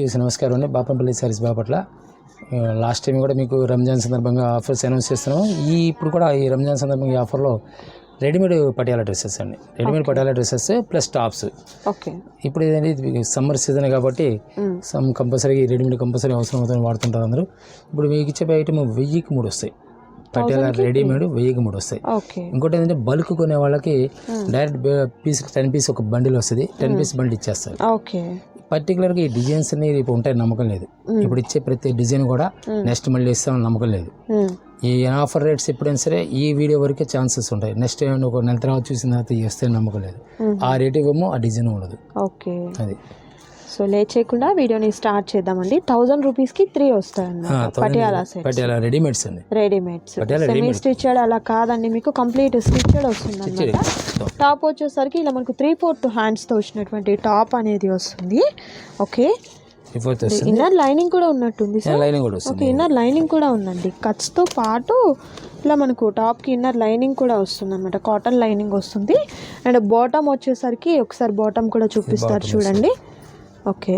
చేసి నమస్కారం అండి. Bapampalli sarees Bapatla last time కూడా మీకు రంజాన్ సందర్భంగా ఆఫర్స్ అనౌన్స్ చేస్తున్నాము. ఈ ఇప్పుడు కూడా ఈ రంజాన్ సందర్భంగా ఈ ఆఫర్లో రెడీమేడ్ పటియాలా డ్రెస్సెస్ అండి. Readymade Patiala dresses plus tops. Okay. ఇప్పుడు ఏంటంటే ఇది సమ్మర్ సీజన్ కాబట్టి సమ్ కంపల్సరీ రెడీమేడ్ కంపల్సరీ అవసరం అవుతుంది వాడుతుంటారు అందరూ. ఇప్పుడు మీకు ఇచ్చే ఐటమ్ వెయ్యికి మూడు వస్తాయి. పటియాలా రెడీమేడ్ వెయ్యికి మూడు వస్తాయి. ఓకే. ఇంకోటి ఏంటంటే బల్క్ కొనే వాళ్ళకి డైరెక్ట్ పీస్ టెన్ పీస్ ఒక బండిల్ వస్తుంది. టెన్ పీస్ బండిల్ ఇచ్చేస్తారు. ఓకే. పర్టికులర్గా ఈ డిజైన్స్ అనేవి రేపు ఉంటాయి నమ్మకం లేదు. ఇప్పుడు ఇచ్చే ప్రతి డిజైన్ కూడా నెక్స్ట్ మళ్ళీ ఇస్తామని నమ్మకం లేదు. ఈ ఆఫర్ రేట్స్ ఎప్పుడైనా సరే ఈ వీడియో వరకే ఛాన్సెస్ ఉంటాయి. నెక్స్ట్ ఒక నెల తర్వాత చూసిన తర్వాత వస్తే నమ్మకం లేదు. ఆ రేట్ ఇవ్వము ఆ డిజైన్ ఉండదు. ఓకే. అది. సో చేయకుండా వీడియోని స్టార్ట్ చేద్దామండి. థౌజండ్ రూపీస్కి త్రీ వస్తాయన్నమాట. పటియాలా సెట్ పటియాలా రెడీమేడ్స్ అండి. రెడీమేడ్స్ సెమీ స్టిచ్డ్ అలా కాదండి. మీకు కంప్లీట్ స్టిచ్డ్ వస్తుంది అనమాట టాప్ వచ్చేసరికి ఇలా మనకు త్రీ ఫోర్త్ హ్యాండ్స్తో వచ్చినటువంటి టాప్ అనేది వస్తుంది. ఓకే? ఇన్నర్ లైనింగ్ కూడా ఉన్నట్టుంది సార్ లైనింగ్ కూడా ఓకే ఇన్నర్ లైనింగ్ కూడా ఉందండి. కట్స్తో పాటు ఇలా మనకు టాప్కి ఇన్నర్ లైనింగ్ కూడా వస్తుంది అనమాట కాటన్ లైనింగ్ వస్తుంది. అండ్ బాటమ్ వచ్చేసరికి ఒకసారి బాటమ్ కూడా చూపిస్తారు చూడండి. ఓకే.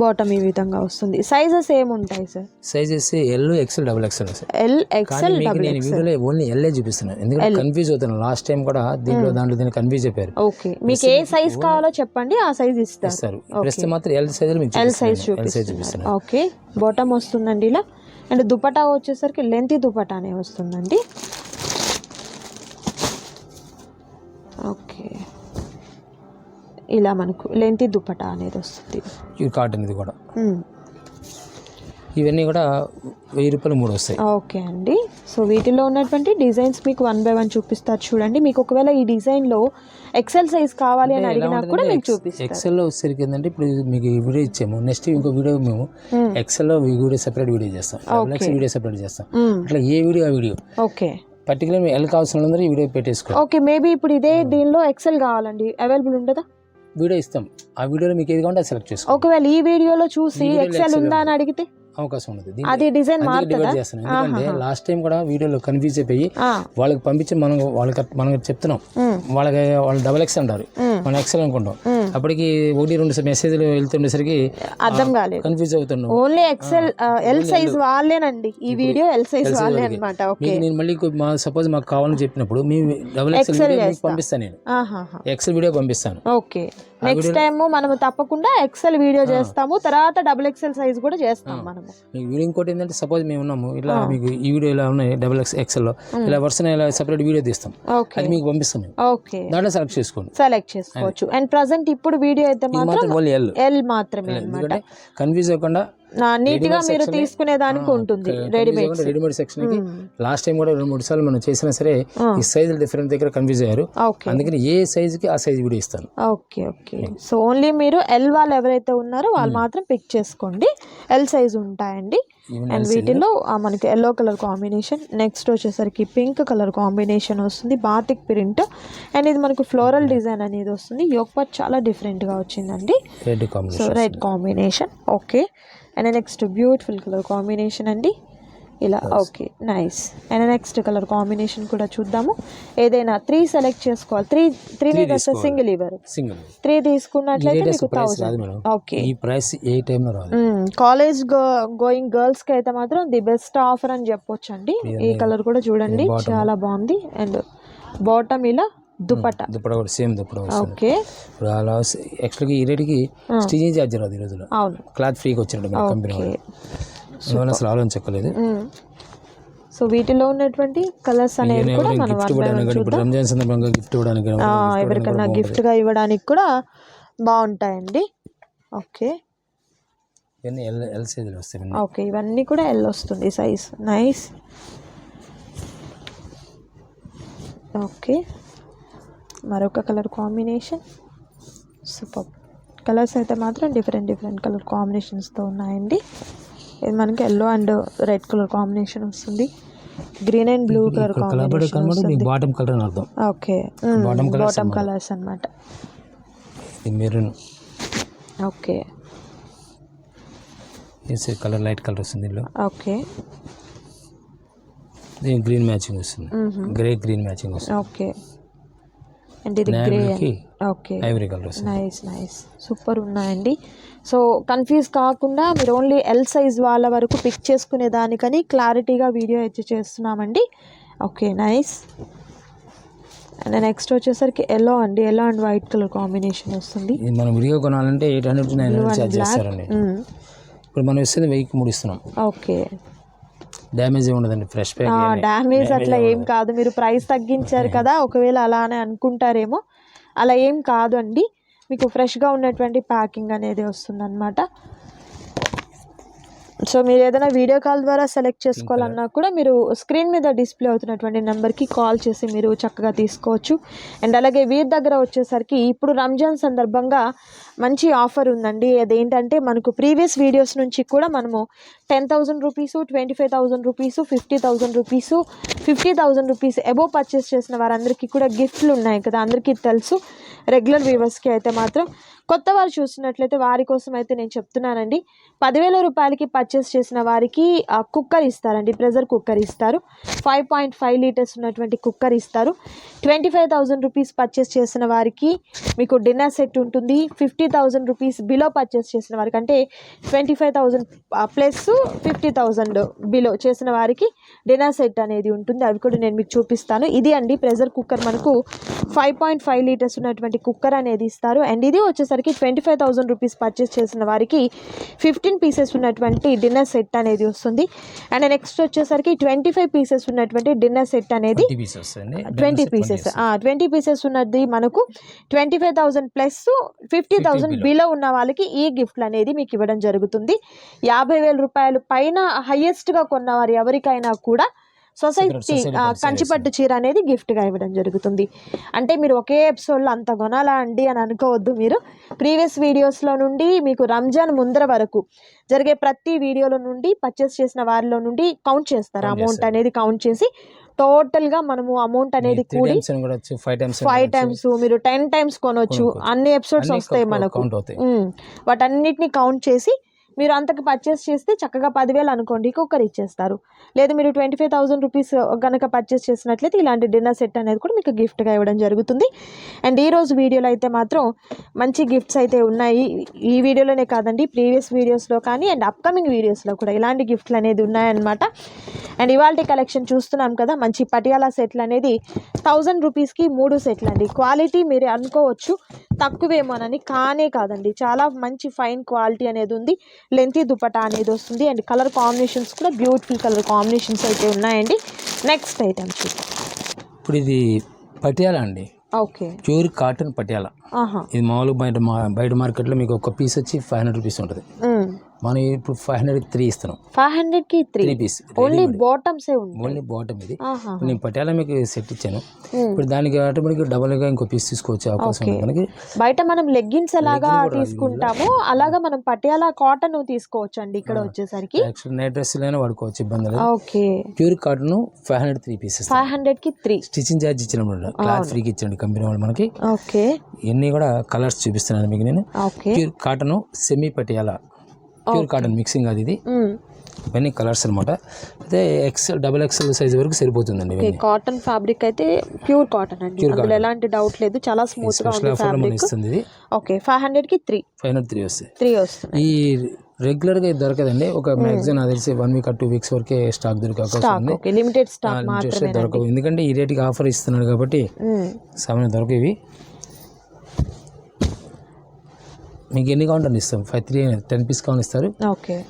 బాటమ్ ఈ విధంగా వస్తుంది. సైజెస్ ఏముంటాయి సార్ సైజ్ వచ్చి L XL double XL sir L XL double నేను వీడియోలో ఓన్లీ ఎల్ఏ చూపిస్తున్నాను. ఎందుకంటే కన్ఫ్యూజ్ అవుతున్నాను. లాస్ట్ టైం కూడా దీంట్లో దాంట్లో దీన్ని కన్ఫ్యూజ్ అయిపోయారు ఓకే మీకు ఏ సైజ్ కావాలో చెప్పండి ఆ సైజ్ ఇస్తారు. సార్ ప్రస్తుతం మాత్రం ఎల్ సైజ్ మీకు ఎల్ సైజ్ చూపిస్తున్నాను. ఓకే బాటమ్ వస్తుందండి ఇలా. అండ్ దుపటా వచ్చేసరికి లెంతీ దుపటానే వస్తుందండి. ఓకే ఇలా మనకు లెంతీ దుపటా అనేది వస్తుంది. ఇది కాటన్ ఇది కూడా. ఇవన్నీ కూడా వెయ్యి రూపాయలు మూడు వస్తాయి. ఓకే అండి. సో వీటిలో ఉన్నటువంటి డిజైన్స్ మీకు వన్ బై వన్ చూపిస్తారు చూడండి. మీకు ఒకవేళ ఈ డిజైన్లో ఎక్సెల్ సైజ్ కావాలి అని అడిగినా కూడా మీకు చూపిస్తారు ఎక్సెల్లో వచ్చేసరికి ఏంటంటే ఇప్పుడు మీకు ఈ వీడియో ఇచ్చాము. నెక్స్ట్ ఇంకో వీడియో మేము ఎక్సెల్లో ఈ వీడియో సెపరేట్ వీడియో చేస్తాం. ఎక్స్ వీడియో సెపరేట్ చేస్తాం. అట్లా ఏ వీడియో ఆ వీడియో. ఓకే. పర్టికులర్ ఎల్ కావాల్సిన వాళ్ళందరూ ఈ వీడియో పెట్టేసుకో ఓకే మేబీ ఇప్పుడు ఇదే దీనిలో ఎక్సెల్ కావాలండి. అవైలబుల్ ఉండదా? వీడియో ఇస్తాం. ఆ వీడియోలో మీకు ఏది కావాలంటే అది సెలెక్ట్ చేసుకో ఒకవేళ ఈ వీడియోలో చూసి ఎక్సెల్ ఉందా అని అడిగితే అవకాశం ఉండదు. అది డిజైన్ డివైడ్ చేస్తున్నాం ఎందుకంటే లాస్ట్ టైం కూడా వీడియోలో కన్ఫ్యూజ్ అయిపోయి వాళ్ళకి పంపించి మనం వాళ్ళకి మనం చెప్తున్నాం. వాళ్ళకి వాళ్ళు డబల్ ఎక్స్ అంటారు. మనం ఎక్సెల్ అనుకుంటాం. అప్పటికి ఒకటి రెండు మెసేజ్లు వెళ్తుండేసరికి అర్థం కాలేదు. కన్ఫ్యూజ్ అవుతున్నాం ఓన్లీ ఎక్సెల్ ఎల్ సైజ్ వాళ్ళేనండి. ఈ వీడియో ఎల్ సైజ్ వాళ్ళే అనమాట ఓకే. నేను మళ్ళీ మా సపోజ్ మాకు కావాలని చెప్పినప్పుడు మీ డబుల్ ఎక్సెల్ పంపిస్తాను నేను. ఎక్సెల్ వీడియో పంపిస్తాను. ఓకే. నెక్స్ట్ టైం మనము తప్పకుండా ఎక్సెల్ వీడియో చేస్తాము. తర్వాత డబుల్ ఎక్సెల్ సైజ్ కూడా చేస్తాం మనము. మీకు వీడియో ఇంకోటి ఏంటంటే సపోజ్ మేము ఉన్నాము ఇలా మీకు ఈ వీడియో ఇలా ఉన్నాయి డబుల్ ఎక్స్ ఎక్సెల్లో ఇలా వరుసన ఇలా సెపరేట్ వీడియో తీస్తాం. అది మీకు పంపిస్తాం ఓకే. దాంట్లో సెలెక్ట్ చేసుకోండి. సెలెక్ట్ చేసుకోవచ్చు. అండ్ ప్రజెంట్ ఇప్పుడు వీడియో అయితే మాత్రం ఎల్ మాత్రమే కన్ఫ్యూజ్ అవ్వకుండా నీట్గా మీరు తీసుకునే దానికి ఉంటుంది రెడీమేడ్ రెడీమేడ్ సెక్షన్కి. లాస్ట్ టైం కూడా రెండు మూడు సార్లు మనం చేసినా సరే ఈ సైజులు డిఫరెంట్ దగ్గర కన్ఫ్యూజ్ అయ్యారు. ఓకే అందుకని ఏ సైజుకి ఆ సైజ్ వీడియో ఇస్తాను. ఓకే ఓకే సో ఓన్లీ మీరు ఎల్ వాళ్ళు ఎవరైతే ఉన్నారో వాళ్ళు మాత్రం పిక్ చేసుకోండి. ఎల్ సైజ్ ఉంటాయండి. అండ్ వీటిలో మనకి ఎల్లో కలర్ కాంబినేషన్ నెక్స్ట్ వచ్చేసరికి పింక్ కలర్ కాంబినేషన్ వస్తుంది బాతిక్ ప్రింట్ అండ్ ఇది మనకు ఫ్లోరల్ డిజైన్ అనేది వస్తుంది. యోక్ పార్ట్ చాలా డిఫరెంట్గా వచ్చిందండి. Red so combination red combination okay and next beautiful colour combination అండి. ఇలా okay nice and next colour combination కూడా చూద్దాము. ఏదైనా త్రీ సెలెక్ట్ చేసుకోవాలి. త్రీ త్రీని వస్తే సింగిల్ ఇవ్వరు సింగిల్ త్రీ తీసుకున్నట్లయితే మీకు థౌసండ్ ఓకే ఈ ప్రైస్ ఏ టైంలో రాదు. కాలేజ్ గోయింగ్ గర్ల్స్కి అయితే మాత్రం ది బెస్ట్ ఆఫర్ అని చెప్పొచ్చు అండి ఈ కలర్ కూడా చూడండి. చాలా బాగుంది. అండ్ బాటమ్ ఇలా దుపట్టా దుప్పడ కూడా సేమ్ వస్తుంది. ఓకే. ఇప్పుడు అలా యాక్చువల్గా ఈ రేటుకి స్టిచింగ్ ఛార్జ్ రాదు ఈ రోజులో అవును. క్లాత్ ఫ్రీగా వచ్చినట్టు మన కంపెనీ వాళ్ళు. అసలు ఆలోచించక్కలేదు సో వీటిలో ఉన్నటువంటి కలర్స్ అనేవి కూడా మనం ఇప్పుడు రంజాన్ సందర్భంగా గిఫ్ట్ ఇవ్వడానికి ఎవరికైనా gift గా ఇవ్వడానికి కూడా బాగుంటాయండి. ఓకే. ఇవన్నీ ఎల్ ఎల్ సైజులు వస్తాయి. ఓకే ఇవన్నీ కూడా ఎల్ వస్తుంది సైజ్ నైస్ ఓకే. మరొక కలర్ కాంబినేషన్. సూపర్. కలర్స్ అయితే మాత్రం డిఫరెంట్ డిఫరెంట్ కలర్ కాంబినేషన్స్తో ఉన్నాయండి. ఇది మనకి yellow and red colour combination వస్తుంది. Green and blue colour combination bottom colour అర్థం. ఓకే. బాటమ్. కలర్స్ అన్నమాట. ఇది maroon. Okay. Colour light colour వస్తుంది ఇందులో. ఓకే. గ్రీన్ మ్యాచింగ్ వస్తుంది. గ్రే గ్రీన్ మ్యాచింగ్ వస్తుంది. ఓకే. అండ్ ఇది grey okay ivory colour nice nice super ఉన్నాయండి. సో కన్ఫ్యూజ్ కాకుండా మీరు ఓన్లీ ఎల్ సైజ్ వాళ్ళ వరకు పిక్ చేసుకునే దానికని క్లారిటీగా వీడియో అయితే చేస్తున్నామండి. ఓకే నైస్ అండ్ నెక్స్ట్ వచ్చేసరికి ఎల్లో అండి. Yellow and white colour combination వస్తుంది. మనం విడిగా కొనాలంటే eight hundred nine hundred charge చేస్తారండి. మ్మ్. ఇప్పుడు మనం ఇస్తుంది వెయ్యికి మూడు ఇస్తున్నాం. ఓకే డ్యామేజ్ ఉండదండి ఫ్రెష్ ప్యాక్ డ్యామేజ్ అట్లా ఏం కాదు మీరు ప్రైస్ తగ్గించారు కదా ఒకవేళ అలానే అనుకుంటారేమో అలా ఏం కాదు అండి మీకు ఫ్రెష్గా ఉన్నటువంటి ప్యాకింగ్ అనేది వస్తుందన్నమాట. సో మీరు ఏదైనా వీడియో కాల్ ద్వారా సెలెక్ట్ చేసుకోవాలన్నా కూడా మీరు స్క్రీన్ మీద డిస్ప్లే అవుతున్నటువంటి నెంబర్కి కాల్ చేసి మీరు చక్కగా తీసుకోవచ్చు. అండ్ అలాగే వీరి దగ్గర వచ్చేసరికి ఇప్పుడు రంజాన్ సందర్భంగా మంచి ఆఫర్ ఉందండి. అదేంటంటే మనకు ప్రీవియస్ వీడియోస్ నుంచి కూడా మనము ten thousand rupees twenty five thousand rupees fifty thousand rupees fifty thousand rupees above purchase చేసిన వారందరికీ కూడా గిఫ్ట్లు ఉన్నాయి కదా అందరికీ తెలుసు. రెగ్యులర్ వ్యూవర్స్కి అయితే మాత్రం కొత్త వారు చూస్తున్నట్లయితే వారి కోసం అయితే నేను చెప్తున్నానండి. పదివేల రూపాయలకి పర్చేస్ చేసిన వారికి కుక్కర్ ఇస్తారండి ప్రెజర్ కుక్కర్ ఇస్తారు. ఫైవ్ పాయింట్ ఫైవ్ లీటర్స్ ఉన్నటువంటి కుక్కర్ ఇస్తారు. Twenty five thousand rupees purchase చేసిన వారికి మీకు డిన్నర్ సెట్ ఉంటుంది. Fifty thousand rupees below purchase చేసిన వారికి అంటే twenty five thousand plus fifty thousand below చేసిన వారికి డిన్నర్ సెట్ అనేది ఉంటుంది. అవి కూడా నేను మీకు చూపిస్తాను. ఇది అండి ప్రెజర్ కుక్కర్ మనకు ఫైవ్ పాయింట్ ఫైవ్ లీటర్స్ ఉన్నటువంటి కుక్కర్ అనేది ఇస్తారు. అండ్ ఇది వచ్చేసరికి twenty five thousand rupees purchase చేసిన వారికి ఫిఫ్టీన్ పీసెస్ ఉన్నటువంటి డిన్నర్ సెట్ అనేది వస్తుంది. అండ్ నెక్స్ట్ వచ్చేసరికి ట్వంటీ ఫైవ్ పీసెస్ ఉన్నటువంటి డిన్నర్ సెట్ అనేది ట్వంటీ పీసెస్ వస్తాయండి ట్వంటీ పీసెస్ ట్వంటీ పీసెస్ ఉన్నది మనకు twenty five thousand plus fifty thousand below ఉన్న వాళ్ళకి ఈ గిఫ్ట్లు అనేది మీకు ఇవ్వడం జరుగుతుంది. యాభై వేల రూపాయలు పైన హైయెస్ట్గా కొన్నవారు ఎవరికైనా కూడా సొసైటీ కంచిపట్టు చీర అనేది గిఫ్ట్గా ఇవ్వడం జరుగుతుంది అంటే మీరు ఒకే ఎపిసోడ్లో అంత కొనాలా అండి అని అనుకోవద్దు మీరు ప్రీవియస్ వీడియోస్లో నుండి మీకు రంజాన్ ముందర వరకు జరిగే ప్రతి వీడియోలో నుండి పర్చేస్ చేసిన వారిలో నుండి కౌంట్ చేస్తారు అమౌంట్. అనేది కౌంట్ చేసి టోటల్గా మనము అమౌంట్ అనేది కూడి ఫైవ్ టైమ్స్ మీరు టెన్ టైమ్స్ కొనొచ్చు కొనుక్కోవచ్చు. అన్ని ఎపిసోడ్స్ వస్తాయి మనకు. వాటన్నిటిని కౌంట్ చేసి మీరు అంతకు పర్చేస్ చేస్తే చక్కగా పదివేలు అనుకోండి కుక్కర్ ఇచ్చేస్తారు. లేదు మీరు ట్వంటీ ఫైవ్ థౌసండ్ రూపీస్ కనుక పర్చేస్ చేసినట్లయితే ఇలాంటి డిన్నర్ సెట్ అనేది కూడా మీకు గిఫ్ట్గా ఇవ్వడం జరుగుతుంది. అండ్ ఈ రోజు వీడియోలో అయితే మాత్రం మంచి గిఫ్ట్స్ అయితే ఉన్నాయి. ఈ వీడియోలోనే కాదండి ప్రీవియస్ వీడియోస్లో కానీ అండ్ అప్కమింగ్ వీడియోస్లో కూడా ఇలాంటి గిఫ్ట్లు అనేది ఉన్నాయన్నమాట. అండ్ ఇవాళ కలెక్షన్ చూస్తున్నాం కదా మంచి పటియాలా సెట్లు అనేది థౌజండ్ రూపీస్కి మూడు సెట్లు అండి. క్వాలిటీ మీరు అనుకోవచ్చు తక్కువేమోనని కానే కాదండి. చాలా మంచి ఫైన్ క్వాలిటీ అనేది ఉంది. లెంతీ దుపటా అనేది వస్తుంది. అండ్ కలర్ కాంబినేషన్స్ కూడా బ్యూటిఫుల్ కలర్ కాంబినేషన్స్ అయితే ఉన్నాయండి. నెక్స్ట్ ఐటమ్ చూద్దాం. ఇప్పుడు ఇది పటియాలా అండి? ఓకే. Pure cotton Patiala? ఆహా. ఇది మామూలుగా బయట బయట మార్కెట్లో మీకు ఒక పీస్ వచ్చి ఫైవ్ హండ్రెడ్ రూపీస్ ఉంటుంది. మనం ఇప్పుడు ఫైవ్ హండ్రెడ్ త్రీ ఇస్తున్నాం. ఫైవ్ హండ్రెడ్కి త్రీ త్రీ పీస్ ఓన్లీ బాటమ్సే ఓన్లీ బాటమ్ ఇది. నేను పటియాలా మీకు సెట్ ఇచ్చాను. ఉమ్. ఇప్పుడు దానికి ఆటోమేటిక్ డబుల్గా ఇంకో పీస్ తీసుకోవచ్చు అవకాశం ఉంది మనకి. బయట మనం లెగ్గిన్స్ ఎలాగా తీసుకుంటామో అలాగా మనం పటియాలా కాటన్ తీసుకోవచ్చు అండి ఇక్కడ వచ్చేసరికి. నైట్ డ్రెస్లోనే వాడుకోవచ్చు ఇబ్బంది లేదు. Okay pure cotton five hundred three pieces five హండ్రెడ్కి త్రీ స్టిచ్చింగ్ ఛార్జ్ ఇచ్చినప్పుడు క్లాత్ ఫ్రీకి ఇచ్చండి కంపెనీ వాళ్ళు మనకి. ఓకే ఇవన్నీ కూడా కలర్స్ చూపిస్తున్నాను మీకు నేను. Pure cotton semi Patiala pure cotton mixing అది ఇది. ఇవన్నీ కలర్స్ అనమాట అయితే ఎక్సెల్ డబుల్ ఎక్సెల్ సైజ్ వరకు సరిపోతుందండి కాటన్ ఫ్యాబ్రిక్ అయితే ప్యూర్ కాటన్ అండి. అందులో ఎలాంటి డౌట్ లేదు. చాలా స్మూత్గా ఉంది ఫ్యాబ్రిక్ ఇస్తుంది ఇది. ఓకే ఫైవ్ హండ్రెడ్కి త్రీ ఫైవ్ హండ్రెడ్ త్రీ వస్తాయి. త్రీ వస్తుంది ఈ రెగ్యులర్గా ఇది దొరకదండి. ఒక నాకు తెలిసి వన్ వీక్ టూ వీక్స్ వరకే స్టాక్ దొరికే అవకాశం ఉంది. ఓకే లిమిటెడ్ స్టాక్ మాత్రమే దొరకవు. ఎందుకంటే ఈ రేటుకి ఆఫర్ ఇస్తున్నాడు కాబట్టి సామాన్య దొరకవి మీకు ఎన్ని కౌంటర్ ఇస్తాం? Five three ten piece count ఇస్తారు. ఓకే.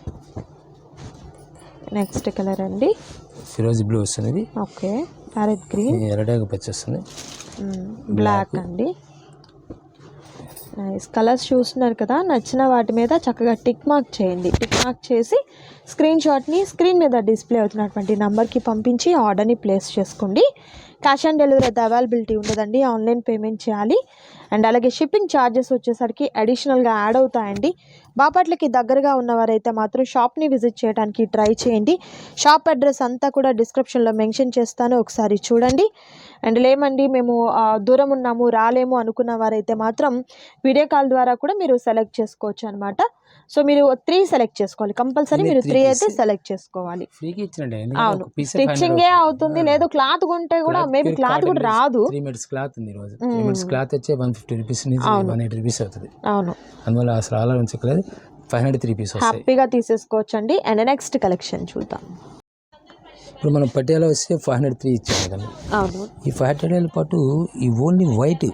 నెక్స్ట్ కలర్ అండి. ఫిరోజీ బ్లూ వస్తుంది. ఓకే. Parrot green. ఎర్రడాగ పచ్చి వస్తుంది. బ్లాక్ అండి. నైస్ కలర్స్ చూస్తున్నారు కదా నచ్చిన వాటి మీద చక్కగా టిక్ మార్క్ చేయండి. టిక్ మార్క్ చేసి స్క్రీన్ షాట్ని స్క్రీన్ మీద డిస్ప్లే అవుతున్నటువంటి నెంబర్కి పంపించి ఆర్డర్ని ప్లేస్ చేసుకోండి. క్యాష్ ఆన్ డెలివరీ అయితే అవైలబిలిటీ ఉండదండి ఆన్లైన్ పేమెంట్ చేయాలి. అండ్ అలాగే షిప్పింగ్ ఛార్జెస్ వచ్చేసరికి అడిషనల్గా యాడ్ అవుతాయండి. బాపట్లకి దగ్గరగా ఉన్నవారైతే మాత్రం షాప్ని విజిట్ చేయడానికి ట్రై చేయండి. షాప్ అడ్రస్ అంతా కూడా డిస్క్రిప్షన్లో మెన్షన్ చేస్తాను. ఒకసారి చూడండి. అండ్ లేమండి మేము దూరం ఉన్నాము రాలేము అనుకున్న వారైతే మాత్రం వీడియో కాల్ ద్వారా కూడా మీరు సెలెక్ట్ చేసుకోవచ్చు అనమాట సో మీరు త్రీ సెలెక్ట్ చేసుకోవాలి. కంపల్సరీ మీరు త్రీ అయితే. సెలెక్ట్ చేసుకోవాలి. అవును. స్టిచ్చింగే అవుతుంది లేదు క్లాత్ కొంటే కూడా మేబీ క్లాత్ కూడా రాదు. త్రీ మీటర్స్ క్లాత్ ఉంది త్రీ మీటర్స్ క్లాత్ వచ్చే వన్ ఫిఫ్టీ రూపీస్ నుంచి వన్ ఎయిటీ రూపీస్ అవుతుంది. అవును. అందువల్ల అసలు అలా ఉంచకలేదు ఫైవ్ హండ్రెడ్ త్రీ పీస్ హ్యాపీగా తీసేసుకోవచ్చు అండి అండ్ నెక్స్ట్ కలెక్షన్ చూద్దాం. ఇప్పుడు మనం పటియాలా వస్తే ఫైవ్ హండ్రెడ్ త్రీ ఇచ్చాము కదా. ఈ ఫైవ్ హండ్రెడ్ పాటు ఈ only white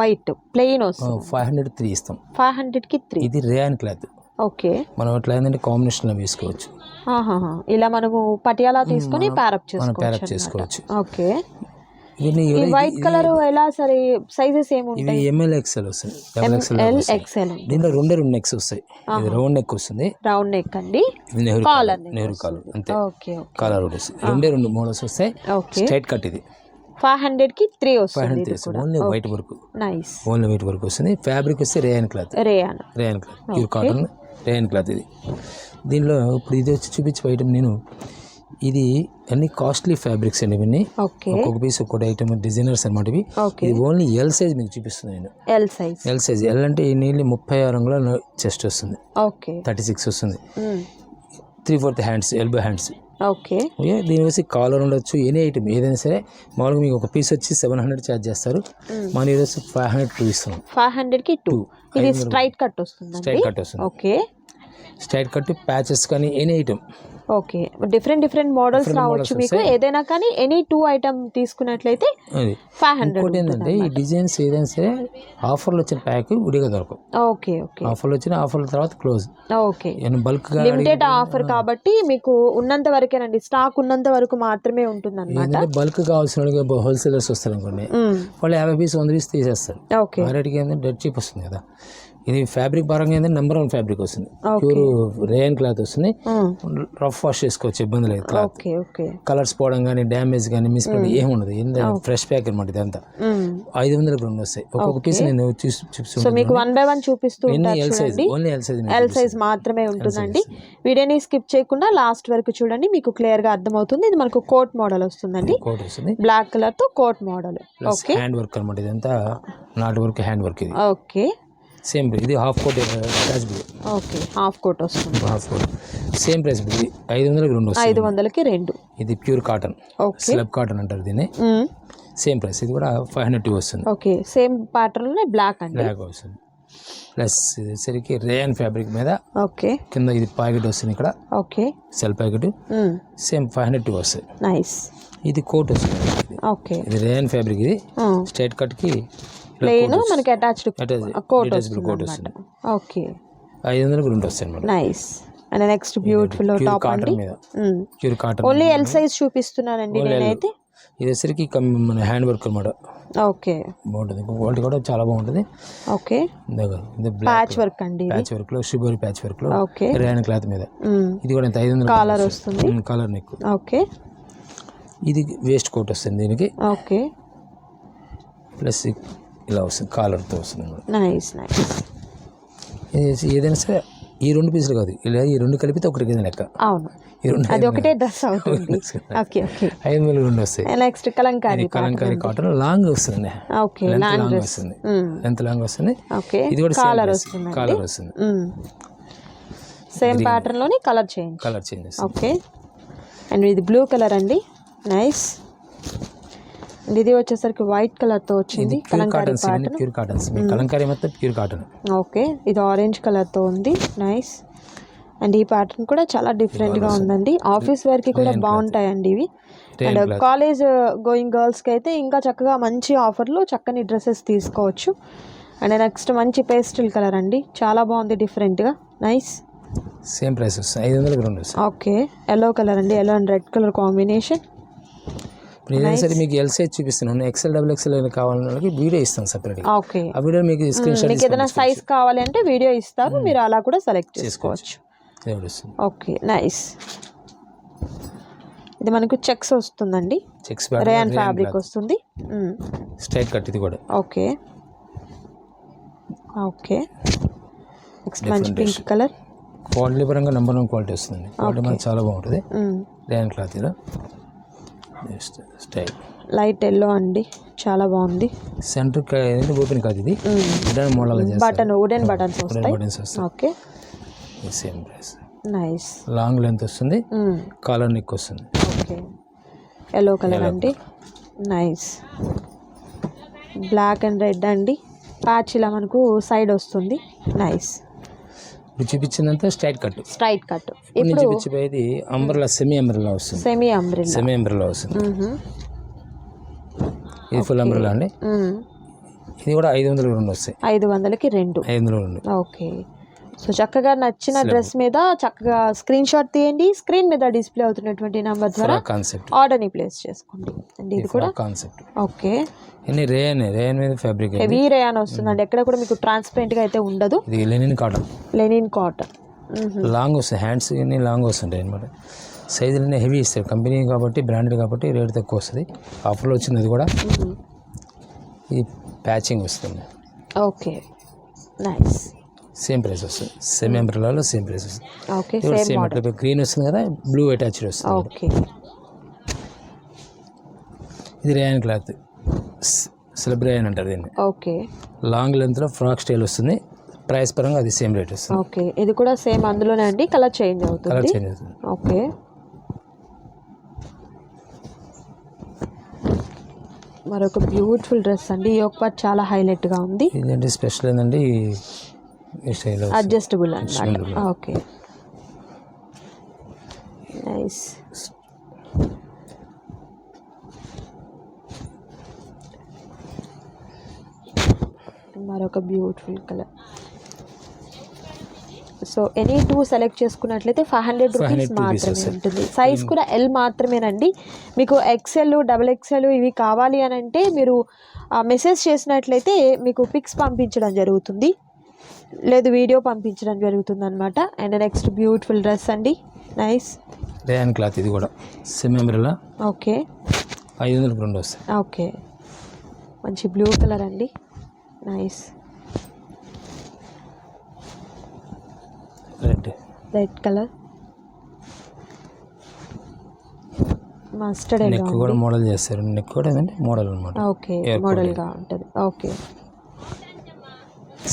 white plain five hundred three ఇస్తాం. ఫైవ్ హండ్రెడ్కి త్రీ ఇది రేయాన్ క్లాత్ ఓకే. మనం అట్లా ఏంటంటే కాంబినేషన్లో వేసుకోవచ్చు. ఆహాహా. ఇలా మనము పటియాలా తీసుకొని ప్యారప్ మనం ప్యారప్ చేసుకోవచ్చు చేసుకోవచ్చు. ఓకే. ఈ వైట్ కలర్ ఎలా సరే సైజెస్ ఇవి ఏముంటాయి ఎంఎల్ ఎక్సెల్ వస్తాయి. ఎల్ ఎక్స్ఎల్ దీంట్లో రెండే రెండు నెక్స్ వస్తాయి. ఇది రౌండ్ నెక్ వస్తుంది. రౌండ్ నెక్ అండి. నెహ్రూ కాలర్ నెహ్రూ కాలర్ అంతే. ఓకే కాలర్ వస్తుంది రెండే రెండు మోడల్స్ వస్తాయి. ఓకే. స్ట్రైట్ కట్ ఇది. ఫైవ్ హండ్రెడ్కి త్రీ ఫైవ్ వస్తుంది hundred only white work nice only white work వస్తుంది. ఫ్యాబ్రిక్ వస్తే rayon cloth rayon rayon cloth pure cotton rayon cloth ఇది. దీనిలో ఇప్పుడు ఇది వచ్చి చూపించే ఐటమ్ నేను ఇది అన్ని కాస్ట్లీ ఫ్యాబ్రిక్స్ అండి ఇవన్నీ. ఒక్కొక్క పీస్ ఒక్కొక్క ఐటమ్ డిజైనర్స్ అనమాట ఇవి. ఇది ఓన్లీ ఎల్ సైజ్ మీకు చూపిస్తుంది నేను. L size L size L అంటే ఈ నీళ్ళు ముప్పై ఆరు అంగుళాల చెస్ట్ వస్తుంది. ఓకే. థర్టీ సిక్స్ వస్తుంది. Three fourth hands elbow hands okay. Okay దీని వచ్చి కాలర్ ఉండొచ్చు ఎనీ ఐటమ్ ఏదైనా సరే. మామూలుగా మీకు ఒక పీస్ వచ్చి సెవెన్ హండ్రెడ్ ఛార్జ్ చేస్తారు. మన ఈరోజు ఫైవ్ హండ్రెడ్ టూ ఇస్తాం ఫైవ్ హండ్రెడ్కి టూ ఇది స్ట్రైట్ కట్ వస్తుందండి? స్ట్రైట్ కట్ వస్తుంది. ఓకే. స్ట్రైట్ కట్ ప్యాచెస్ కానీ any item okay. Different different models రావచ్చు మీకు. ఏదైనా కానీ ఎనీ టూ ఐటమ్ తీసుకున్నట్లయితే ఫైవ్ హండ్రెడ్ ఏంటంటే ఈ డిజైన్స్ ఏదైనా సరే ఆఫర్లు వచ్చిన ప్యాక్ విడిగా దొరకవు. Okay okay. ఆఫర్లు వచ్చిన ఆఫర్ల తర్వాత క్లోజ్ ఓకే. బల్క్గా లిమిటెడ్ ఆఫర్ కాబట్టి మీకు ఉన్నంత వరకేనండి. స్టాక్ ఉన్నంత వరకు మాత్రమే ఉంటుంది అనమాట బల్క్ కావాల్సిన హోల్సేలర్స్ వస్తారు అనుకోండి. వాళ్ళు యాభై పీస్ వంద పీస్ తీసేస్తారు. ఓకే. రేట్కి ఏంటంటే డెడ్ చీప్ వస్తుంది కదా. ఇది ఫ్యాబ్రిక్ పరంగా ఏంటంటే నెంబర్ వన్ ఫ్యాబ్రిక్ వస్తుంది. ప్యూర్ రేయన్ క్లాత్ వస్తుంది. రఫ్ వాష్ చేసుకోవచ్చు ఇబ్బంది లేదు క్లాత్. Okay okay. కలర్స్ పోవడం కానీ డ్యామేజ్ కానీ మిస్ ఏమి ఉండదు. ఫ్రెష్ ప్యాక్ అనమాట ఇదంతా. ఐదు వందలకు రెండు వస్తాయి. ఒక్కొక్క పీస్ నేను మీకు వన్ బై వన్ చూపిస్తూ ఎల్ సైజ్ చూడండి. Only L size L size మాత్రమే ఉంటుందండి. వీడియోని స్కిప్ చేయకుండా లాస్ట్ వరకు చూడండి. మీకు క్లియర్గా అర్థమవుతుంది. ఇది మనకు కోట్ మోడల్ వస్తుందండి. కోట్ వస్తుంది. బ్లాక్ కలర్తో coat model plus hand work అనమాట ఇదంతా. నాట్ వర్క్ హ్యాండ్ వర్క్ ఇది. ఓకే. సేమ్ ఇది half coat attached okay half coat వస్తుంది. హాఫ్ కోట్ సేమ్ ప్రైస్ ఇది ఐదు వందలకు రెండు వస్తుంది. ఐదు వందలకి రెండు. ఇది pure cotton okay. Slub cotton అంటారు దీన్ని. సేమ్ ప్రైస్ ఇది కూడా ఫైవ్ హండ్రెడ్ టూ వస్తుంది. ఓకే సేమ్ ప్యాటర్న్లోనే బ్లాక్ అండి. బ్లాక్ వస్తుంది. ప్లస్ ఇది వచ్చేసరికి రేయన్ ఫ్యాబ్రిక్ మీద ఓకే. కింద ఇది ప్యాకెట్ వస్తుంది ఇక్కడ. Okay. Sell packet same five hundred two వస్తుంది. నైస్ ఇది కోట్ వస్తుంది. ఓకే. ఇది రేయన్ ఫ్యాబ్రిక్ ఇది. స్ట్రైట్ కట్కి ప్లెయిన్ మనకి అటాచ్డ్ కోట్ కోట్ వస్తుంది ఓకే ఐదు వందలకు రెండు వస్తాయి అనమాట nice and next beautiful top అండి. Pure cotton only L size చూపిస్తున్నానండి నేనైతే. ఇది వచ్చరికి కమ్ మన హ్యాండ్ వర్క్ అనమాట ఓకే బాగుంటుంది. క్వాలిటీ కూడా చాలా బాగుంటుంది. ఓకే ప్యాచ్ వర్క్ అండి ప్యాచ్ వర్క్లో షుగర్ ప్యాచ్ వర్క్లో ఓకే రేయన్ క్లాత్ మీద. ఇది కూడా ఐదు వందలు కాలర్ వస్తుంది. కలర్ నెక్ ఓకే ఇది వేస్ట్ కోట్ వస్తుంది దీనికి. ఓకే ప్లస్ ఇలా వస్తుంది కాలర్తో వస్తుంది నైస్ ఏదైనా సరే ఈ రెండు పీసులు కాదు ఇలా ఈ రెండు కలిపితే ఒకటి కింద లెక్క. అవును. ఈ రెండు అది ఒకటే డ్రెస్ అవుతుంది. ఓకే ఓకే ఐదు వందలు రెండు వస్తాయి. Next Kalamkari Kalamkari cotton long వస్తుంది. ఓకే లాంగ్ వస్తుంది. లెంత్ లాంగ్ వస్తుంది. ఓకే ఇది కూడా కాలర్ వస్తుంది. కాలర్ వస్తుంది same ప్యాటర్న్లోని colour change colour change okay and ఇది బ్లూ కలర్ అండి. నైస్ ఇది వచ్చేసరికి వైట్ కలర్తో వచ్చింది. ప్యూర్ కాటన్స్ ప్యూర్ కాటన్స్ మీ కలంకారీ మొత్తం ప్యూర్ కాటన్ ఓకే ఇది ఆరెంజ్ కలర్తో ఉంది. నైస్ అండ్ ఈ ప్యాటర్న్ కూడా చాలా డిఫరెంట్గా ఉందండి. ఆఫీస్ వేర్కి కూడా బాగుంటాయండి ఇవి. అండ్ కాలేజ్ గోయింగ్ గర్ల్స్కి అయితే ఇంకా చక్కగా మంచి ఆఫర్లు చక్కని డ్రెస్సెస్ తీసుకోవచ్చు. అండ్ నెక్స్ట్ మంచి పేస్టల్ కలర్ అండి. చాలా బాగుంది డిఫరెంట్గా. నైస్ సేమ్ ప్రైస్ వస్తుంది ఐదు వందలకు రెండు. వస్తాయి ఓకే ఎల్లో కలర్ అండి. Yellow and red colour combination ఇప్పుడు ఏదైనా సరే మీకు ఎల్ సైజ్ చూపిస్తున్నాను ఎక్సెల్ డబుల్ ఎక్సెల్ కావాలన్న వాళ్ళకి వీడియో ఇస్తాను సపరేట్గా ఓకే ఆ వీడియో మీకు స్క్రీన్ షాట్ మీకు ఏదైనా సైజ్ కావాలి అంటే వీడియో ఇస్తారు. మీరు అలా కూడా సెలెక్ట్ చేసుకోవచ్చు. ఓకే నైస్ ఇది మనకు చెక్స్ వస్తుందండి. చెక్స్ రేయన్ ఫ్యాబ్రిక్ వస్తుంది. స్ట్రైట్ కట్ ఇది కూడా. ఓకే ఓకే నెక్స్ట్ మంచి పింక్ కలర్ క్వాలిటీ పరంగా నెంబర్ వన్ క్వాలిటీ వస్తుంది క్వాలిటీ మనకి చాలా బాగుంటుంది. రేయన్ క్లాత్ ఇది. స్టైల్ లైట్ ఎల్లో అండి. చాలా బాగుంది. సెంటర్ ఓపెన్ కాదు ఇది. Button model button wooden buttons వస్తాయి. బటన్స్ వస్తాయి. Okay same price nice long length వస్తుంది. కాలర్ నెక్ వస్తుంది. ఓకే ఎల్లో కలర్ అండి. నైస్ బ్లాక్ అండ్ రెడ్ అండి. ప్యాచ్ ఇలా మనకు సైడ్ వస్తుంది. నైస్ ఇప్పుడు చూపించిందంతా స్ట్రైట్ కట్. Straight cut. ఇప్పుడు చూపించిపోయేది అంబ్రెలా సెమీ అంబ్రెలా వస్తుంది. Semi umbrella. సెమీ అంబ్రెలా వస్తుంది. ఇది ఫుల్ అంబ్రెలా అండి. ఇది కూడా ఐదు వందలు రెండు వస్తాయి. ఐదు వందలకి రెండు. ఐదు వందలు రెండు. ఓకే. సో చక్కగా నచ్చిన డ్రెస్ మీద చక్కగా స్క్రీన్ షాట్ తీయండి. స్క్రీన్ మీద డిస్ప్లే అవుతున్నటువంటి నెంబర్ ద్వారా కాన్సెప్ట్ ఆర్డర్ని ప్లేస్ చేసుకోండి. అండ్ ఇది కూడా కాన్సెప్ట్ ఓకే. ఇన్ని రేయన్ రేయన్ మీద ఫ్యాబ్రిక్ హెవీ రేయాన్ వస్తుందండి. ఎక్కడ కూడా మీకు ట్రాన్స్పరెంట్గా అయితే ఉండదు. ఇది linen cotton linen cotton long వస్తాయి. హ్యాండ్స్ ఇన్ని లాంగ్ వస్తుంటాయి అనమాట సైజులన్నీ హెవీ ఇస్తాయి కంపెనీ కాబట్టి బ్రాండెడ్ కాబట్టి రేట్ తక్కువ వస్తుంది. ఆఫర్లో వచ్చింది అది కూడా. ఇది ప్యాచింగ్ వస్తుంది. ఓకే నైస్ సేమ్ ప్రైస్ వస్తుంది సేమ్ ఎంబ్రెలాలో సేమ్ ప్రైస్ వస్తుంది ఇది సేమ్ అట్లా గ్రీన్ వస్తుంది కదా బ్లూ అటాచ్డ్ వస్తుంది. ఓకే ఇది రేయన్ క్లాత్ స్లబ్ రేయన్ అంటారు దీన్ని. ఓకే లాంగ్ లెంత్లో ఫ్రాక్ స్టైల్ వస్తుంది. ప్రైస్ పరంగా అది సేమ్ రేట్ వస్తుంది. ఓకే ఇది కూడా సేమ్ అందులోనే అండి కలర్ చేంజ్ కలర్ అవుతుంది చేంజ్ అవుతుంది. ఓకే మరొక బ్యూటిఫుల్ డ్రెస్ అండి. ఈ యొక్క పార్ట్ చాలా హైలైట్గా ఉంది. ఇదేంటి స్పెషల్ ఏంటంటే స్టైల్ అడ్జస్టబుల్ అన్నమాట ఓకే నైస్ మరొక beautiful colour so any two select చేసుకున్నట్లయితే ఫైవ్ హండ్రెడ్ రూపీస్ మాత్రమే ఉంటుంది. సైజ్ కూడా ఎల్ మాత్రమేనండి. మీకు ఎక్సెల్ డబుల్ ఎక్సెల్ ఇవి కావాలి అని అంటే మీరు మెసేజ్ చేసినట్లయితే మీకు పిక్స్ పంపించడం జరుగుతుంది. లేదు వీడియో పంపించడం జరుగుతుంది అనమాట అండ్ నెక్స్ట్ బ్యూటిఫుల్ డ్రెస్ అండి. నైస్. రేయన్ క్లాత్ ఇది కూడా. Same umbrella okay. ఐదు వందలకు రెండు వస్తాయి. ఓకే. మంచి బ్లూ కలర్ అండి. Nice. Red red colour. Mustard neck కూడా మోడల్ చేస్తారు. నెక్ కూడా ఏంటంటే మోడల్ అనమాట ఓకే. మోడల్గా ఉంటుంది. ఓకే.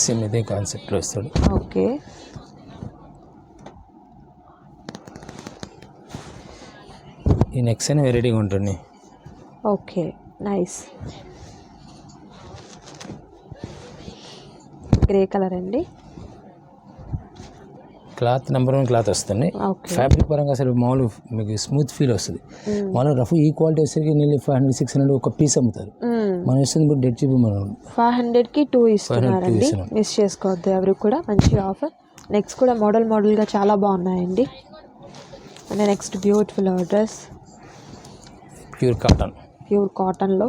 సేమ్ ఇదే కాన్సెప్ట్లో వస్తాడు ఓకే. ఈ నెక్స్ అని వెరైటీగా ఉంటుంది ఓకే నైస్. గ్రే కలర్ అండి. క్లాత్ నెంబర్ వన్ క్లాత్ వస్తుంది. ఫ్యాబ్రిక్ పరంగా అసలు మామూలు మీకు స్మూత్ ఫీల్ వస్తుంది. మామూలు రఫ్ ఈ క్వాలిటీ వచ్చేసరికి nearly five hundred six hundred ఒక పీస్ అమ్ముతారు. మనం ఇస్తుంది ఇప్పుడు డెడ్ చూపి మనం. ఫైవ్ హండ్రెడ్కి టూ ఇస్తున్నారండి. ఇస్తున్నాం. మిస్ చేసుకోవద్దు ఎవరు కూడా మంచి ఆఫర్ నెక్స్ట్ కూడా మోడల్ మోడల్గా చాలా బాగున్నాయండి. And next beautiful dress pure cotton pure కాటన్లో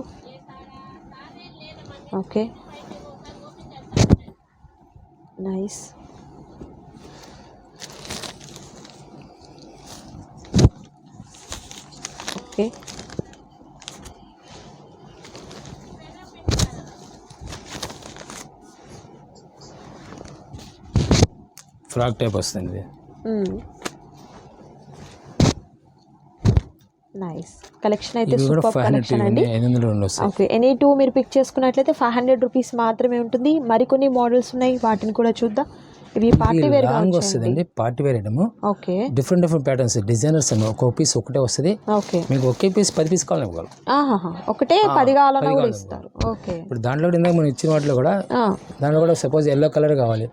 okay nice okay frock type వస్తుంది. నైస్ కలెక్షన్ అయితే సూపర్ కలెక్షన్ అండి. ఓకే ఎనీ టూ మీరు పిక్ చేసుకున్నట్లయితే ఫైవ్ హండ్రెడ్ రూపీస్ మాత్రమే ఉంటుంది. మరికొన్ని మోడల్స్ ఉన్నాయి వాటిని కూడా చూద్దాం. ఇవి పార్టీ వేర్ లాంగ్ వస్తుంది అండి. Party wear item okay different different patterns designers అండి ఒక్కొక్క పీస్ ఒకటే వస్తుంది. ఓకే మీకు ఒకే పీస్ పది పీస్ కావాలి ఇవ్వాలి. ఒకటే పది కావాలన్నా కూడా ఇస్తారు. ఓకే ఇప్పుడు దాంట్లో కూడా ఇందాక మనం ఇచ్చిన వాటిలో కూడా దాంట్లో కూడా సపోజ్ ఎల్లో కలర్ కావాలి.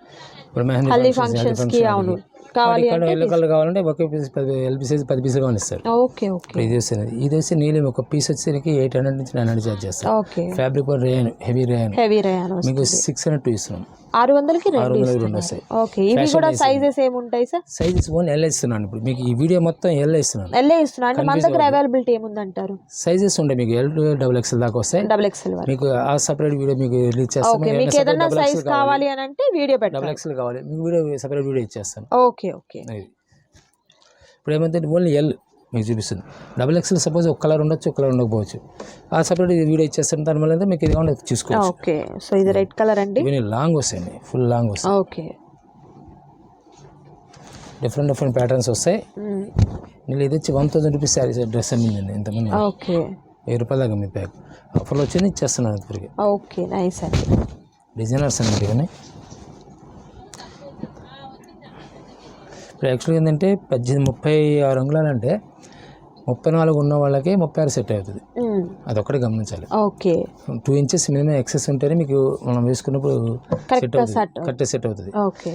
ఇప్పుడు మెహందీ ఫంక్షన్స్కి అవును. కావాలి ఇక్కడ ఎల్లో కలర్ కావాలంటే ఒకే పీస్ పది ఎల్ పీసెస్ పది పీసులు ఇస్తారు. Okay okay. ఇది వస్తుంది. ఇది వచ్చి నీళ్ళు ఒక పీస్ వచ్చేసరికి ఎయిట్ హండ్రెడ్ నుంచి నైన్ హండ్రెడ్ చార్జ్ చేస్తారు. Okay. Fabric rayon heavy rayon heavy rayon మీకు సిక్స్ హండ్రెడ్ టూ ఇస్తున్నాం. ఆరు వందలకి వందలకి రెండు వస్తాయి. ఓకే ఇవి కూడా సైజెస్ ఏముంటాయి సార్? సైజెస్ ఓన్లీ ఎల్ ఇస్తున్నాను ఇప్పుడు. మీకు ఈ వీడియో మొత్తం ఎల్ ఇస్తున్నాను. ఎల్లే ఇస్తున్నా అంటే మన దగ్గర అవైలబిలిటీ ఏముందంటారు? సైజెస్ ఉంటాయి మీకు. ఎల్ డబుల్ ఎక్స్ఎల్ దాకా వస్తాయి. డబుల్ ఎక్స్ఎల్ మీకు ఆ సపరేట్ వీడియో మీకు రిలీజ్ చేస్తాను ఓకే మీకు ఏదైనా సైజ్ కావాలి. అని అంటే వీడియో డబుల్ పెట్టాలి ఎక్స్ఎల్ కావాలి. మీకు వీడియో సపరేట్ వీడియో ఇచ్చేస్తాను. Okay okay. ఇప్పుడు ఏమైతే ఓన్లీ ఎల్ మీకు చూపిస్తుంది డబుల్ ఎక్స్ఎల్ సపోజ్ ఒక కలర్ ఉండొచ్చు ఒక కలర్ ఉండకపోవచ్చు. ఆ సపరేట్ వీడియో ఇచ్చేస్తాను దాని వల్ల మీకు ఇది కావాలి చూసుకోవచ్చు. ఓకే సో ఇది రెడ్ కలర్ అండి? ఇవన్నీ లాంగ్ వస్తాయండి ఫుల్ లాంగ్ వస్తాయి ఓకే. డిఫరెంట్ డిఫరెంట్ ప్యాటర్న్స్ వస్తాయి. నేను ఇది వచ్చి one thousand rupees saris dress అమ్మిందండి ఇంతమంది ఓకే. వెయ్యి రూపాయల దాకా మీ ప్యాక్. ఆఫర్లో వచ్చింది ఇచ్చేస్తున్నాను ఇప్పటికి. ఓకే నైస్ అండి. డిజైనర్స్ అండి ఇవన్నీ. ఇప్పుడు యాక్చువల్గా ఏంటంటే పద్దెనిమిది ముప్పై ఆరు అంగుళాలు అంటే ముప్పై నాలుగు ఉన్న వాళ్ళకి ముప్పై ఆరు సెట్ అవుతుంది. మ్మ్. అదొక్కటి గమనించాలి. Okay. Two inches minimum excess ఉంటేనే మీకు మనం వేసుకున్నప్పుడు సెట్ అవుతుంది. కరెక్ట్ సెట్ అవుతుంది. ఓకే.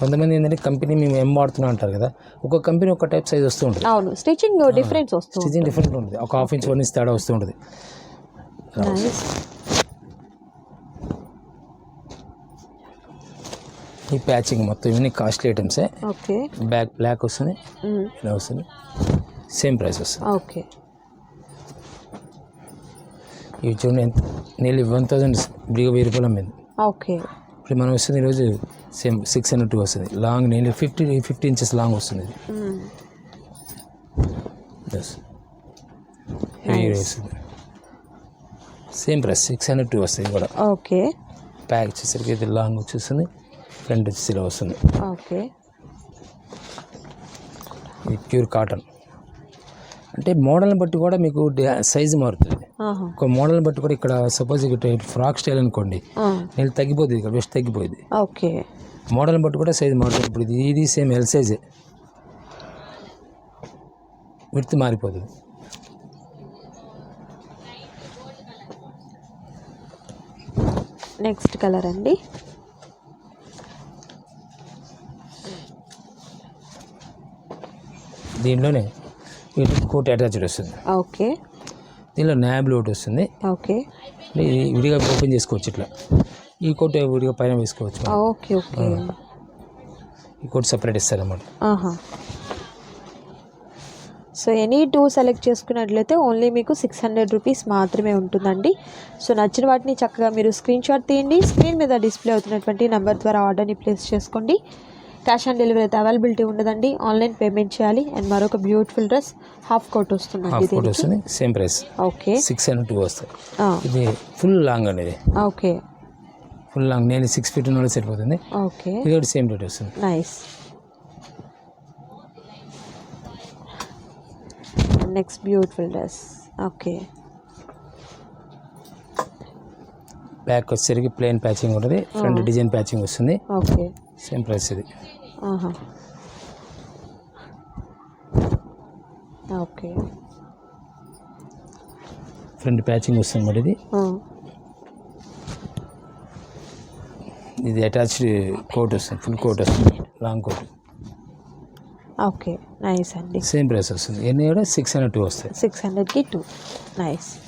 కొంతమంది ఏంటంటే కంపెనీ మేము ఏం వాడుతున్నాం అంటారు కదా ఒక్కొక్క కంపెనీ ఒక టైప్ సైజ్ వస్తూ ఉంటుంది. అవును స్టిచ్చింగ్ డిఫరెన్స్ వస్తుంది స్టిచింగ్ డిఫరెంట్ ఉంటుంది. ఒక హాఫ్ ఇంచ్ వన్ ఇంచ్ తేడా వస్తూ ఉంటుంది. ఈ ప్యాచింగ్ మొత్తం ఇవన్నీ కాస్ట్లీ ఐటమ్సే. ఓకే. బ్యాక్ బ్లాక్ వస్తుంది. ఇలా వస్తుంది. సేమ్ ప్రైస్ వస్తుంది. ఓకే. ఇవి చూడండి ఎంత నీళ్ళు వన్ థౌసండ్ బ్రిగా వెయ్యి రూపాయలు అమ్మింది. ఓకే. ఇప్పుడు మనం వస్తుంది ఈరోజు సేమ్ సిక్స్ హండ్రెడ్ టూ వస్తుంది. లాంగ్ నీళ్ళు ఫిఫ్టీ ఫిఫ్టీ ఇంచెస్ లాంగ్ వస్తుంది ఇది. వస్తుంది. Same price six hundred two వస్తుంది కూడా. ఓకే. ప్యాక్ వచ్చేసరికి ఇది లాంగ్ వచ్చేస్తుంది. ఫ్రంట్ వచ్చేసి ఇలా వస్తుంది. ఓకే. ఇది ప్యూర్ కాటన్. అంటే మోడల్ని బట్టి కూడా మీకు సైజు మారుతుంది. ఒక మోడల్ని బట్టి కూడా ఇక్కడ సపోజ్ ఇక్కడ ఫ్రాక్ స్టైల్ అనుకోండి. నేను తగ్గిపోతుంది ఇక్కడ వెస్ట్ తగ్గిపోయింది. ఓకే. మోడల్ని బట్టి కూడా సైజు మారుతుంది. ఇప్పుడు ఇది ఇది సేమ్ ఎల్ సైజే విడ్త్ మారిపోతుంది. నెక్స్ట్ కలర్ అండి. దీంట్లోనే వీటికి కోట్ అటాచ్డ్ వస్తుంది. ఓకే. దీనిలో నాబ్లు ఒకటి వస్తుంది. ఓకే. ఇది విడిగా ఓపెన్ చేసుకోవచ్చు ఇట్లా. ఈ కోట్ విడిగా పైన వేసుకోవచ్చు. Okay okay. ఈ కోట్ సపరేట్ ఇస్తారు అన్నమాట ఆహా. సో ఎనీ టూ సెలెక్ట్ చేసుకున్నట్లయితే ఓన్లీ మీకు సిక్స్ హండ్రెడ్ రూపీస్ మాత్రమే ఉంటుందండి. సో నచ్చిన వాటిని చక్కగా మీరు స్క్రీన్ షాట్ తీయండి. స్క్రీన్ మీద డిస్ప్లే అవుతున్నటువంటి నెంబర్ ద్వారా ఆర్డర్ని ప్లేస్ చేసుకోండి. క్యాష్ ఆన్ డెలివరీ అయితే అవైలబిలిటీ ఉండదండి. ఆన్లైన్ పేమెంట్ చేయాలి. అండ్ మరొక బ్యూటిఫుల్ డ్రెస్ హాఫ్ కోట్ వస్తుందండి హాఫ్ కోట్ వస్తుంది. Same price. Okay. Six hundred two వస్తాయి. ఇది ఫుల్ లాంగ్ అండి ఇది. ఓకే. Full long. నేను సిక్స్ ఫీట్ ఉన్న సరిపోతుంది. ఓకే. ఇది ఒకటి సేమ్ రేట్ వస్తుంది. Nice. Next beautiful dress. Okay. Back వచ్చేసరికి ప్లెయిన్ ప్యాచింగ్ ఉంటుంది. ఫ్రంట్ డిజైన్ ప్యాచింగ్ వస్తుంది. ఓకే. సేమ్ ప్రైస్ ఇది. ఆహా. ఓకే. ఫ్రంట్ ప్యాచింగ్ వస్తుంది మరి ఇది. ఇది అటాచ్డ్ కోట్ వస్తుంది ఫుల్ కోట్ వస్తుంది లాంగ్ కోట్. ఓకే నైస్ అండి. సేమ్ ప్రైస్ వస్తుంది. ఎన్ని కూడా? సిక్స్ హండ్రెడ్ టూ వస్తాయి. సిక్స్ హండ్రెడ్కి టూ. నైస్.